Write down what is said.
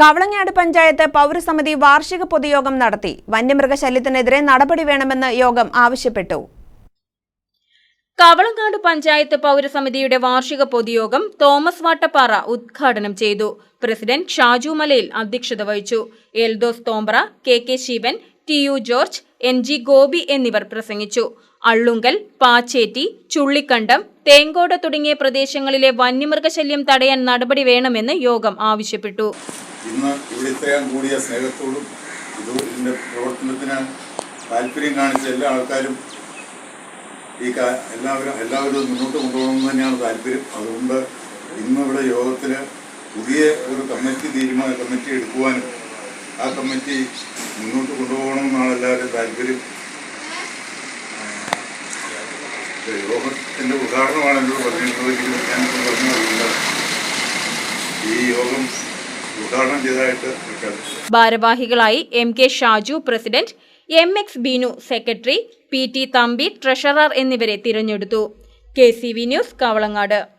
കവളങ്ങാട് പഞ്ചായത്ത് പൗരസമിതി വാർഷിക പൊതുയോഗം നടത്തി. വന്യമൃഗശല്യത്തിനെതിരെ നടപടി വേണമെന്ന് യോഗം ആവശ്യപ്പെട്ടു. കവളങ്ങാട് പഞ്ചായത്ത് പൗരസമിതിയുടെ വാർഷിക പൊതുയോഗം തോമസ് വാട്ടപ്പാറ ഉദ്ഘാടനം ചെയ്തു. പ്രസിഡന്റ് ഷാജു മലയിൽ അധ്യക്ഷത വഹിച്ചു. Eldhose Thombra K K Sivan T U George N G Gopi എന്നിവർ പ്രസംഗിച്ചു. അള്ളുങ്കൽ പാച്ചേറ്റി ചുള്ളിക്കണ്ടം തേങ്കോട് തുടങ്ങിയ പ്രദേശങ്ങളിലെ വന്യമൃഗശല്യം തടയാൻ നടപടി വേണമെന്ന് യോഗം ആവശ്യപ്പെട്ടു. ഇന്ന് ഇവിടെ കൂടിയ സ്നേഹത്തോടും പ്രവർത്തനത്തിന് താല്പര്യം കാണിച്ച എല്ലാ ആൾക്കാരും ഈ എല്ലാവരും എല്ലാവരും മുന്നോട്ട് കൊണ്ടുപോകണമെന്ന് തന്നെയാണ് താല്പര്യം. അതുകൊണ്ട് ഇന്ന് ഇവിടെ യോഗത്തിൽ പുതിയ ഒരു കമ്മിറ്റി തീരുമാന കമ്മിറ്റി എടുക്കുവാനും ആ കമ്മിറ്റി മുന്നോട്ട് കൊണ്ടുപോകണമെന്നാണ് എല്ലാവരും താല്പര്യം ഇത് യോഗത്തിന്റെ ഉദാഹരണമാണ് എന്നോട് പറഞ്ഞിട്ടുള്ളത്. ഞാൻ പറഞ്ഞു ഈ യോഗം ഉദ്ഘാടനം ചെയ്തതായിട്ട് ഭാരവാഹികളായി M K Shaju president M X Beenu secretary P T Thampi treasurer എന്നിവരെ തിരഞ്ഞെടുത്തു. K C V news Kavalangad.